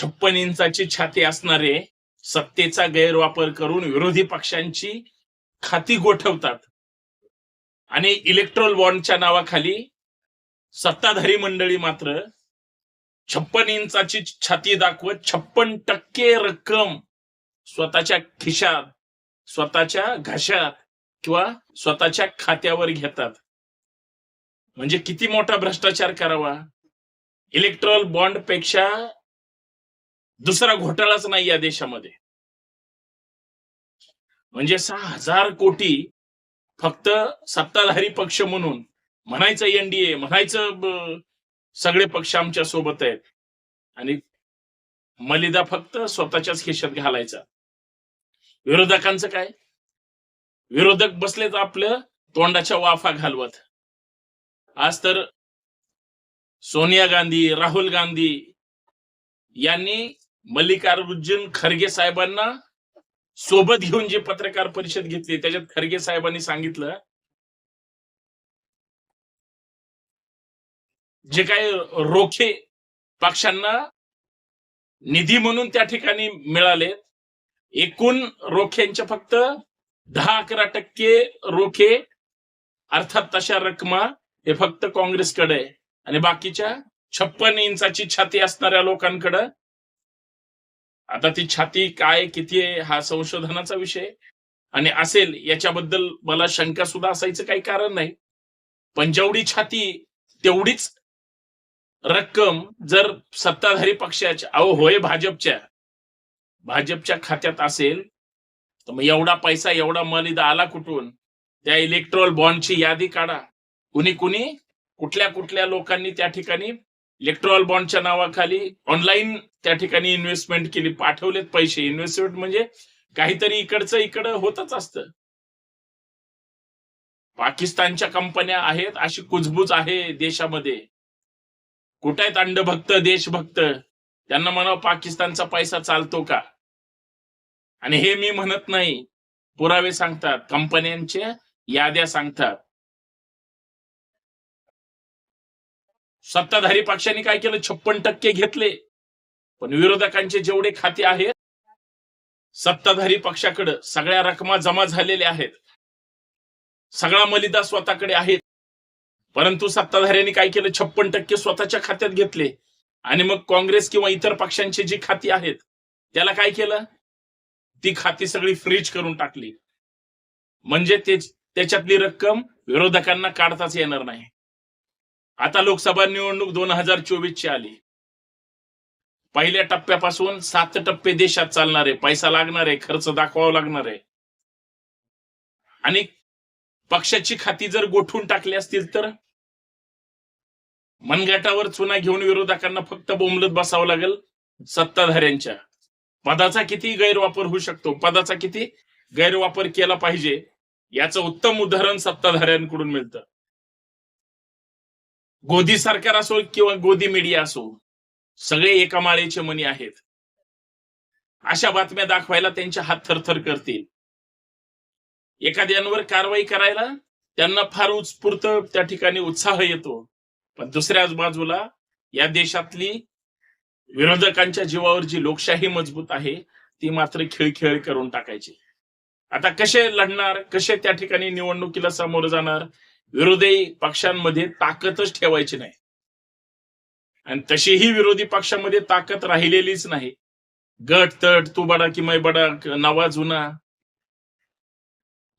छप्पन इंचाची छाती असणारे सत्तेचा गैरवापर करून विरोधी पक्षांची खाती गोठवतात. आणि इलेक्ट्रोल बॉन्डच्या नावाखाली सत्ताधारी मंडळी मात्र छप्पन इंचाची छाती दाखवत छप्पन टक्के रक्कम स्वतःच्या खिशात स्वतःच्या घशात किंवा स्वतःच्या खात्यावर घेतात. म्हणजे किती मोठा भ्रष्टाचार करावा? इलेक्ट्रॉल बॉन्डपेक्षा दुसरा घोटाळाच नाही या देशामध्ये. म्हणजे सहा हजार कोटी फक्त सत्ताधारी पक्ष म्हणून म्हणायचं एनडीए म्हणायचं सगळे पक्ष आमच्यासोबत आहेत. आणि मलिदा फक्त स्वतःच्याच खिशात घालायचा. विरोधकांचं काय? विरोधक बसलेत आपलं तोंडाच्या वाफा घालवत. आज तर सोनिया गांधी राहुल गांधी यांनी मल्लिकार्जुन खरगे साहेबांना सोबत घेऊन जे पत्रकार परिषद घेतली त्याच्यात खरगे साहेबांनी सांगितलं जे काय रोखे पक्षांना निधी म्हणून त्या ठिकाणी मिळाले. एकूण रोख्यांच्या फक्त दहा अकरा टक्के रोखे अर्थात तशा रकमा हे फक्त काँग्रेसकडे आहे. आणि बाकीच्या छप्पन इंचाची छाती असणाऱ्या लोकांकडं आता ती छाती काय किती आहे हा संशोधनाचा विषय. आणि असेल याच्याबद्दल मला शंका सुद्धा असायचं काही कारण नाही. पण जेवढी छाती तेवढीच रक्कम जर सत्ताधारी पक्षाच्या अहो होय भाजपच्या भाजपच्या खात्यात असेल तर मग एवढा पैसा एवढा मलिदा आला कुठून? त्या इलेक्ट्रॉल बॉन्डची यादी काढा. कुणी कुणी कुठल्या कुठल्या लोकांनी त्या ठिकाणी इलेक्ट्रॉल बॉन्डच्या नावाखाली ऑनलाईन त्या ठिकाणी इन्व्हेस्टमेंट केली पाठवलेत पैसे. इन्व्हेस्टमेंट म्हणजे काहीतरी इकडचं इकडं होतच असतं. पाकिस्तानच्या कंपन्या आहेत अशी कुजबूज आहे देशामध्ये. कुठे आहेत अंडभक्त देशभक्त? त्यांना म्हणावं पाकिस्तानचा पैसा चालतो का? आणि हे मी म्हणत नाही. पुरावे सांगतात. कंपन्यांच्या याद्या सांगतात. सत्ताधारी पक्षांनी काय केलं? छप्पन टक्के घेतले. पण विरोधकांचे जेवढे खाते आहेत सत्ताधारी पक्षाकडे सगळ्या रकमा जमा झालेल्या आहेत. सगळा मलिदा स्वतःकडे आहेत परंतु सत्ताधाऱ्यांनी काय केलं? छप्पन टक्के स्वतःच्या खात्यात घेतले. आणि मग काँग्रेस किंवा इतर पक्षांची जी खाती आहेत त्याला काय केलं? ती खाती सगळी फ्रीज करून टाकली. म्हणजे ते त्याच्यातली रक्कम विरोधकांना काढताच येणार नाही. आता लोकसभा निवडणूक दोन हजार चोवीस ची आली. पहिल्या टप्प्यापासून सात टप्पे देशात चालणार आहे पैसा लागणार आहे खर्च दाखवावा लागणार. आहे आणि पक्षाची खाती जर गोठून टाकली असतील तर मनगटावर चुना घेऊन विरोधकांना फक्त बोंबलत बसावं लागेल सत्ताधाऱ्यांच्या. पदाचा किती गैरवापर होऊ शकतो? पदाचा किती गैरवापर केला पाहिजे? याचं उत्तम उदाहरण सत्ताधाऱ्यांकडून मिळतं. गोदी सरकार असो किंवा गोदी मीडिया असो सगळे एका माळेचे मनी आहेत. अशा बातम्या दाखवायला त्यांचे हात थरथर करतील. एखाद्यांवर कारवाई करायला त्यांना फार उत्स्फूर्त त्या ठिकाणी उत्साह येतो. पण दुसऱ्याच बाजूला या देशातली विरोधकांच्या जीवावर जी लोकशाही मजबूत आहे ती मात्र खेळ खेळ करून टाकायची. आता कसे लढणार कसे त्या ठिकाणी निवडणुकीला सामोरं जाणार विरोधी पक्षांमध्ये ताकदच ठेवायची नाही. आणि तशीही विरोधी पक्षामध्ये ताकद राहिलेलीच नाही. गट तट तू बडा कि मै बडा नवा जुना.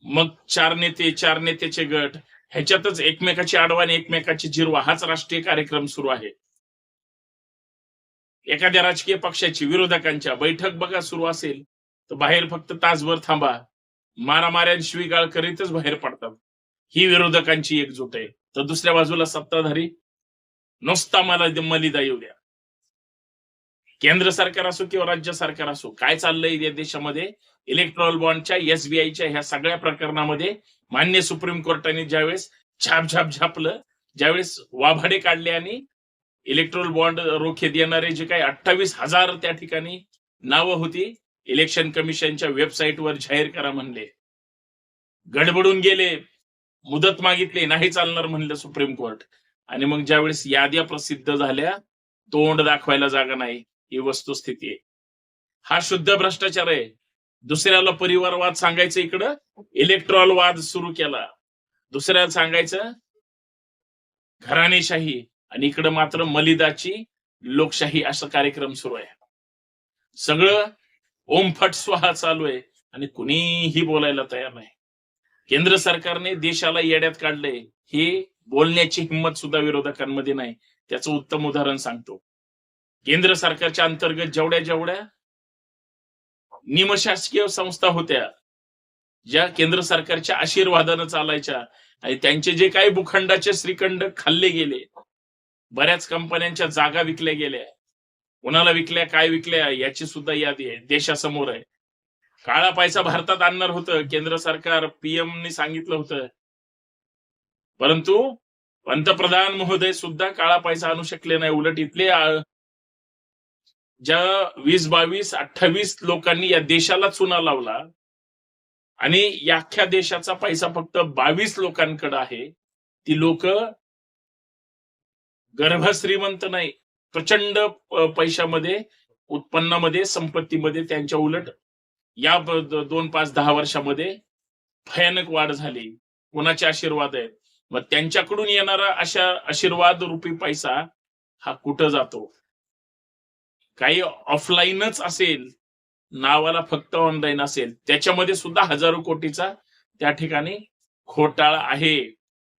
मग चार नेते चार नेत्याचे गट. ह्याच्यातच एकमेकाची आडवाणी एकमेकाची जिरवा. हाच राष्ट्रीय कार्यक्रम सुरू आहे. एखाद्या राजकीय पक्षाची विरोधकांच्या बैठक बघा सुरू असेल तर बाहेर फक्त तासभर थांबा. मारामाऱ्या गाळ करीतच बाहेर पडतात. ही विरोधकांची एकजूट आहे. तर दुसऱ्या बाजूला सत्ताधारी नुसता मला मलिदा येऊ द्या. केंद्र सरकार असो किंवा राज्य सरकार असो काय चाललंय या देशामध्ये? इलेक्ट्रॉल बॉन्डच्या एसबीआयच्या ह्या सगळ्या प्रकरणामध्ये मान्य सुप्रीम कोर्टाने ज्यावेळेस छाप छाप झापलं ज्यावेळेस वाभाडे काढले आणि इलेक्ट्रोल बॉन्ड रोखे देणारे जे काही अठ्ठावीस हजार त्या ठिकाणी नावं होती इलेक्शन कमिशनच्या वेबसाईटवर जाहीर करा म्हणले. गडबडून गेले. मुदत मागितली नाही चालणार म्हणलं सुप्रीम कोर्ट आणि मग ज्यावेळेस याद्या प्रसिद्ध झाल्या तोंड दाखवायला जागा नाही ही वस्तुस्थिती आहे. हा शुद्ध भ्रष्टाचार आहे. दुसऱ्याला परिवारवाद सांगायचं इकडं इलेक्ट्रॉल वाद सुरू केला. दुसऱ्याला सांगायचं घराणेशाही आणि इकडं मात्र मलिदाची लोकशाही असा कार्यक्रम सुरू आहे. सगळं ओमफट स्वाहा चालू आहे आणि कुणीही बोलायला तयार नाही. केंद्र सरकारने देशाला येड्यात काढलंय हे बोलण्याची हिंमत सुद्धा विरोधकांमध्ये नाही. त्याचं उत्तम उदाहरण सांगतो. केंद्र सरकारच्या अंतर्गत जेवढ्या जेवढ्या निमशासकीय संस्था होत्या ज्या केंद्र सरकारच्या आशीर्वादानं चालायच्या आणि त्यांचे जे काही भूखंडाचे श्रीखंड खाल्ले गेले बऱ्याच कंपन्यांच्या जागा विकल्या गेल्या. कोणाला विकल्या काय विकल्या याची सुद्धा यादी आहे. देशासमोर आहे. काळा पैसा भारतात आणणार होतं. केंद्र सरकार पीएम ने सांगितलं होतं. परंतु पंतप्रधान महोदय सुद्धा काळा पैसा आणू शकले नाही. उलट इथले ज्या वीस बावीस अठ्ठावीस लोकांनी या देशाला चुना लावला आणि या अख्ख्या देशाचा पैसा फक्त बावीस लोकांकडे आहे ती लोक गर्भश्रीमंत नाही. प्रचंड पैशामध्ये उत्पन्नामध्ये संपत्तीमध्ये त्यांच्या उलट या दोन पाच दहा वर्षामध्ये भयानक वाढ झाली. कोणाचे आशीर्वाद आहेत? मग त्यांच्याकडून येणारा अशा आशीर्वाद रूपी पैसा हा कुठं जातो? काही ऑफलाईनच असेल नावाला फक्त ऑनलाईन असेल त्याच्यामध्ये सुद्धा हजारो कोटीचा त्या ठिकाणी खोटाळा आहे.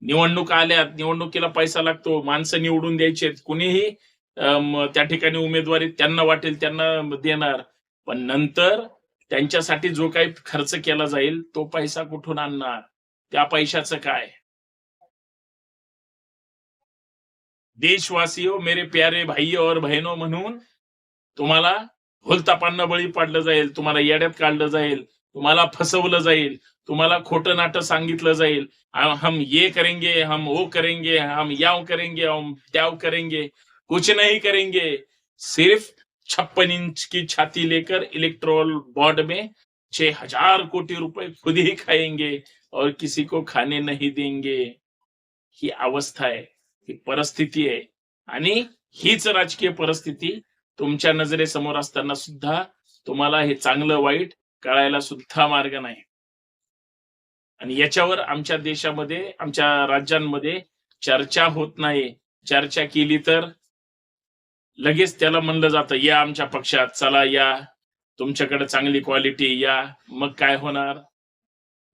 निवडणूक आल्यात निवडणुकीला पैसा लागतो माणसं निवडून द्यायचे कुणीही त्या ठिकाणी उमेदवारी त्यांना वाटेल त्यांना देणार. पण नंतर त्यांच्यासाठी जो काही खर्च केला जाईल तो पैसा कुठून आणणार? त्या पैशाचं काय? देशवासियो मेरे प्यारे भाई और बहिनो म्हणून तुम्हाला भोलतापांना बळी पाडलं जाईल तुम्हाला येड्यात काढलं जाईल तुम्हाला फसवलं जाईल तुम्हाला खोटं नाटं सांगितलं जाईल. हम हम ये करेंगे हम वो करेंगे हम याव करेंगे हम त्याव करेंगे कुछ नहीं करेंगे. सिर्फ छप्पन इंच की छाती लेकर इलेक्ट्रोल बोर्ड में छह हजार कोटी रुपए खुद ही खाएंगे और किसी को खाने नहीं देंगे। ही अवस्था आहे ही परिस्थिती आहे आणि हीच राजकीय परिस्थिती तुमच्या नजरेसमोर असताना सुद्धा तुम्हाला हे चांगलं वाईट कळायला सुद्धा मार्ग नाही. आणि याच्यावर आमच्या देशामध्ये आमच्या राज्यांमध्ये चर्चा होत नाही. चर्चा केली तर लगेच त्याला म्हणलं जातं या आमच्या पक्षात चला या. तुमच्याकडे चांगली क्वालिटी या. मग काय होणार?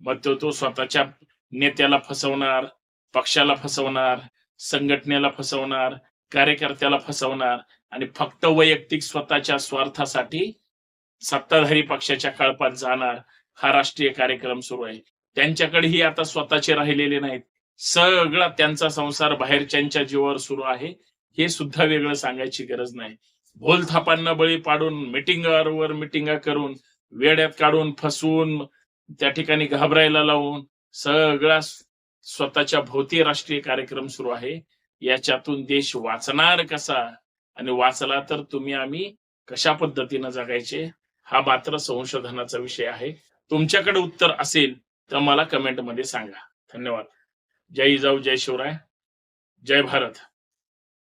मग तो तो स्वतःच्या नेत्याला फसवणार पक्षाला फसवणार संघटनेला फसवणार कार्यकर्त्याला फसवणार आणि फक्त वैयक्तिक स्वतःच्या स्वार्थासाठी सत्ताधारी पक्षाच्या कळपात जाणार. हा राष्ट्रीय कार्यक्रम सुरू आहे. त्यांच्याकडेही आता स्वतःचे राहिलेले नाहीत. सगळा त्यांचा संसार बाहेरच्यांच्या जीवावर सुरू आहे. हे सुद्धा वेगळं सांगायची गरज नाही. भोलथापांना बळी पाडून मिटिंगावर मिटिंगा करून वेड्यात काढून फसवून त्या ठिकाणी घाबरायला लावून सगळा स्वतःच्या भोवती राष्ट्रीय कार्यक्रम सुरू आहे. याच्यातून देश वाचणार कसा? आणि वाचला तर तुम्ही आम्ही कशा पद्धतीनं जगायचे? हा मात्र संशोधनाचा विषय आहे. तुमच्याकडे उत्तर असेल तर मला कमेंटमध्ये सांगा. धन्यवाद. जय जाऊ जय शिवराय. जय भारत.